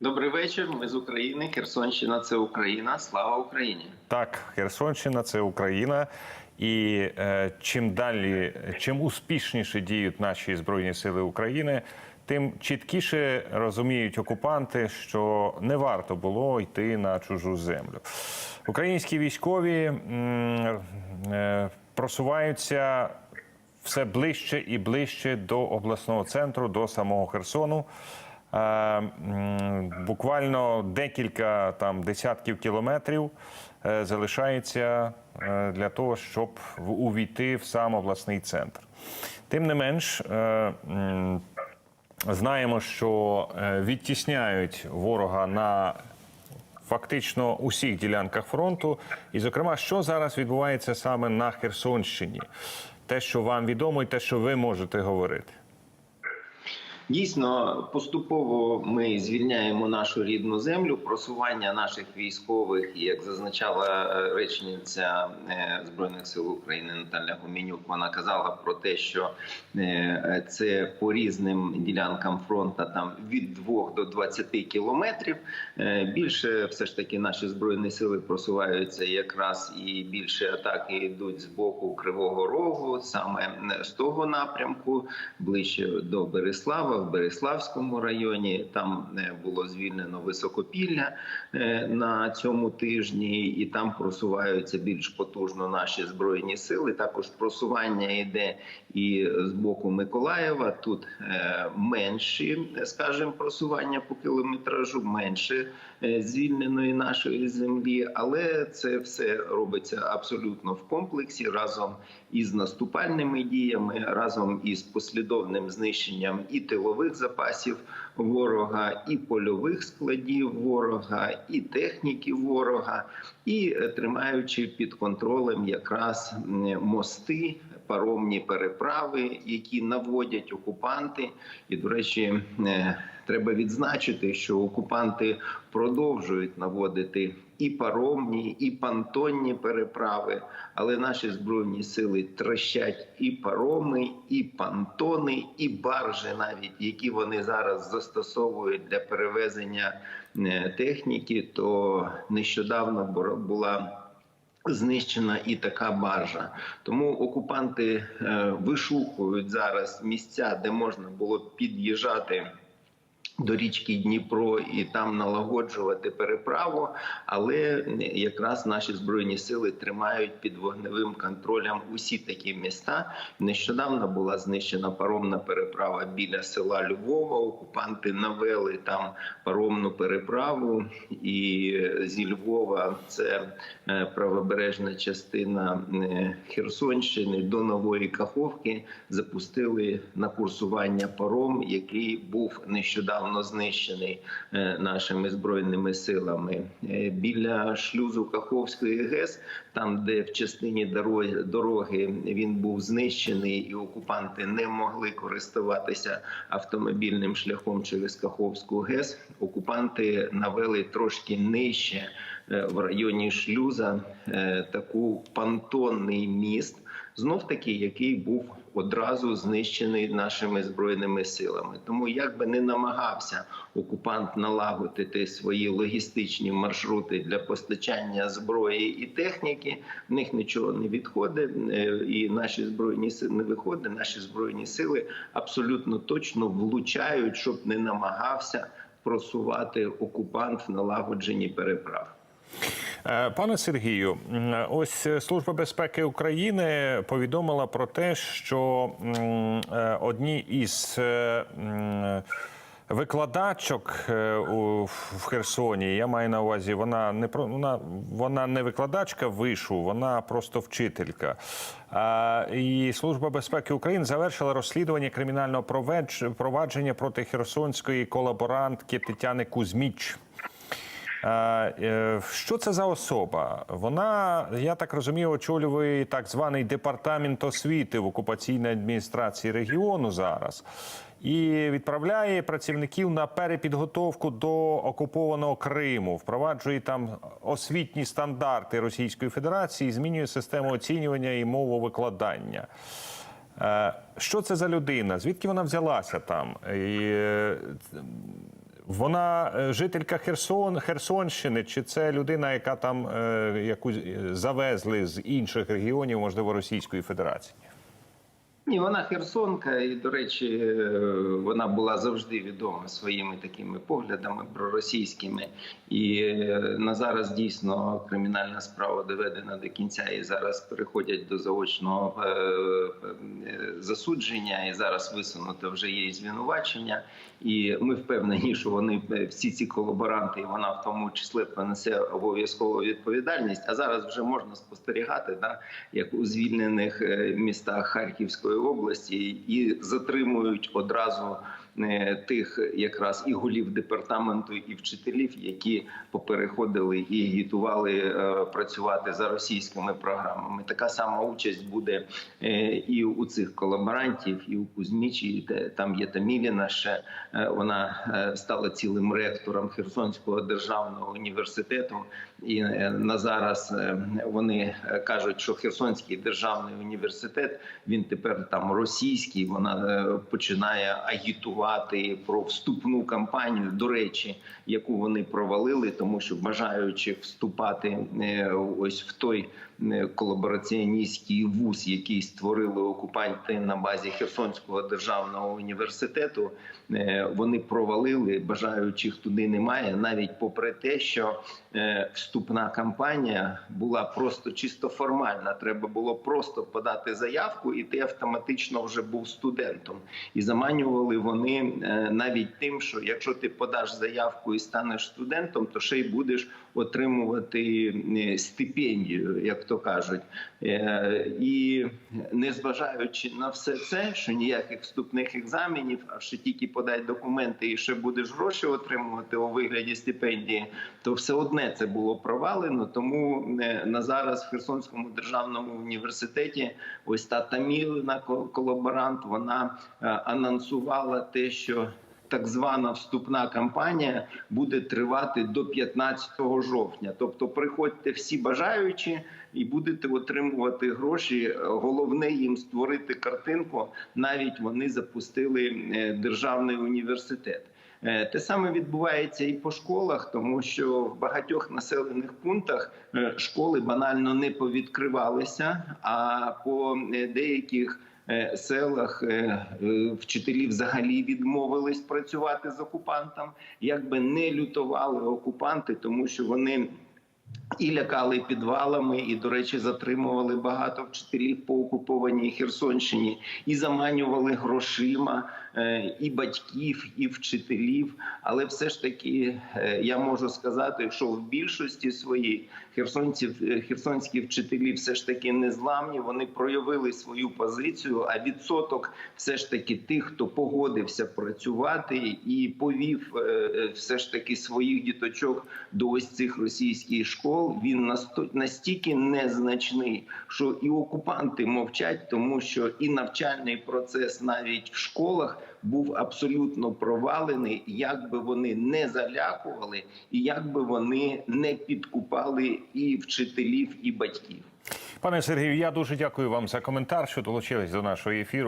Добрий вечір. Ми з України. Херсонщина це Україна. Слава Україні. Так, Херсонщина це Україна. І е, чим далі, чим успішніше діють наші збройні сили України, тим чіткіше розуміють окупанти, що не варто було йти на чужу землю. Українські військові е, просуваються все ближче і ближче до обласного центру, до самого Херсону. Е, Буквально декілька там десятків кілометрів е, залишається е, для того, щоб увійти в сам обласний центр. Тим не менш, знаємо, що відтісняють ворога на фактично усіх ділянках фронту. І, зокрема, що зараз відбувається саме на Херсонщині, те, що вам відомо, і те, що ви можете говорити. Дійсно, поступово ми звільняємо нашу рідну землю. Просування наших військових, як зазначала е, речниця е, збройних сил України Наталя Гуменюк, вона казала про те, що е, це по різним ділянкам фронту там від 2 до 20 кілометрів. Більше все ж таки наші збройні сили просуваються якраз і більше атаки йдуть з боку Кривого Рогу, саме з того напрямку, ближче до Береслава, в Береславському районі. Там е, було звільнено високопілля е, на цьому тижні, і там просуваються більш потужно наші збройні сили. Також просування йде і з боку Миколаєва. Тут е, менші, скажімо, просування по кілометражу, менше звільненої нашої землі, але це все робиться абсолютно в комплексі разом із наступальними діями, разом із послідовним знищенням і тилових запасів ворога, і польових складів ворога, і техніки ворога, і е, тримаючи під контролем якраз мости. Паромні переправи, які наводять окупанти, і до речі, е, треба відзначити, що окупанти продовжують наводити і паромні, і пантонні переправи, але наші збройні сили трощать і пароми, і пантони, і баржі, навіть які вони зараз застосовують для перевезення е, техніки. То нещодавно бу- була знищена і така баржа. Тому окупанти е, вишукують зараз місця, де можна було під'їжджати. До річки Дніпро і там налагоджувати переправу, але якраз наші збройні сили тримають під вогневим контролем усі такі міста. Нещодавно була знищена паромна переправа біля села Львова. Окупанти навели там паромну переправу, і зі Львова це е, правобережна частина е, Херсонщини до Нової Каховки. Запустили на курсування паром, який був нещодавно знищений е, нашими збройними силами. Е, Біля шлюзу Каховської ГЕС, там де в частині дороги, дороги він був знищений, і окупанти не могли користуватися автомобільним шляхом через Каховську ГЕС. Окупанти навели трошки нижче е, в районі шлюза таку пантонний міст, знов таки, який був одразу знищений нашими збройними силами. Тому як би не намагався окупант налагодити свої логістичні маршрути для постачання зброї і техніки, в них нічого не відходить, е, і наші збройні сили не виходить. Наші збройні сили абсолютно точно влучають, щоб не намагався просувати окупант в налагодженні переправ. Е, Пане Сергію, ось Служба безпеки України повідомила про те, що е, одні із е, викладачок в Херсоні, я маю на увазі, вона не про вона, вона не викладачка вишу, вона просто вчителька. І Служба безпеки України завершила розслідування кримінального провадження проти херсонської колаборантки Тетяни Кузьміч. Е, Що це за особа? Вона, я так розумію, очолює так званий департамент освіти в окупаційній адміністрації регіону зараз і відправляє працівників на перепідготовку до окупованого Криму, впроваджує там освітні стандарти Російської Федерації, змінює систему оцінювання і мову викладання. Е, Що це за людина? Звідки вона взялася там? І, е, Вона е, жителька Херсон, Херсонщини, чи це людина, яка там е, яку завезли з інших регіонів, можливо, Російської Федерації? Ні, вона херсонка, і до речі, е, вона була завжди відома своїми такими поглядами проросійськими. І е, на зараз дійсно кримінальна справа доведена до кінця, і зараз переходять до заочного е, засудження. І зараз висунуто вже є звинувачення. І ми впевнені, що вони всі ці колаборанти, і вона в тому числі понесе обов'язкову відповідальність. А зараз вже можна спостерігати, да, як у звільнених містах Харківської області і затримують одразу е, тих якраз і голів департаменту, і вчителів, які попереходили і агітували е, працювати за російськими програмами. Така сама участь буде е, і у цих колаборантів, і у Кузьмічі. те- Там є Таміліна ще вона стала цілим ректором Херсонського державного університету. І на зараз вони кажуть, що Херсонський державний університет він тепер там російський. Вона е, починає агітувати про вступну кампанію. До речі, яку вони провалили, тому що бажаючи вступати е, ось в той е, колабораціоністський вуз, який створили окупанти на базі Херсонського державного університету, вони провалили. Бажаючих туди немає, навіть попри те, що вступна кампанія була просто чисто формальна. Треба було просто подати заявку, і ти автоматично вже був студентом. І заманювали вони е, навіть тим, що якщо ти подаш заявку і станеш студентом, то ще й будеш отримувати е, стипендію, як то кажуть. Е, І незважаючи на все це, що ніяких вступних екзаменів, а ще тільки подай документи і ще будеш гроші отримувати у вигляді стипендії, то все одне це було провалено. Тому на зараз в Херсонському державному університеті ось та Тамілина колаборант, вона е, анонсувала те, що так звана вступна кампанія буде тривати до 15 жовтня. Тобто, приходьте всі бажаючі і будете отримувати гроші. Головне їм створити картинку. Навіть вони запустили е, державний університет. Е, Те саме відбувається і по школах, тому що в багатьох населених пунктах е, школи банально не повідкривалися, а по е, деяких е, селах е, е, вчителі взагалі відмовились працювати з окупантом, якби не лютували окупанти, тому що вони. І лякали підвалами, і, до речі, затримували багато вчителів по окупованій Херсонщині, і заманювали грошима е, і батьків, і вчителів. Але все ж таки е, я можу сказати, що в більшості своїй херсонців, е, херсонські вчителі все ж таки незламні. Вони проявили свою позицію. А відсоток все ж таки тих, хто погодився працювати і повів все ж таки своїх діточок до ось цих російських школ, він насто- настільки незначний, що і окупанти мовчать, тому що і навчальний процес навіть в школах був абсолютно провалений, як би вони не залякували, і як би вони не підкупали і вчителів, і батьків. Пане Сергію, я дуже дякую вам за коментар, що долучились до нашого ефіру.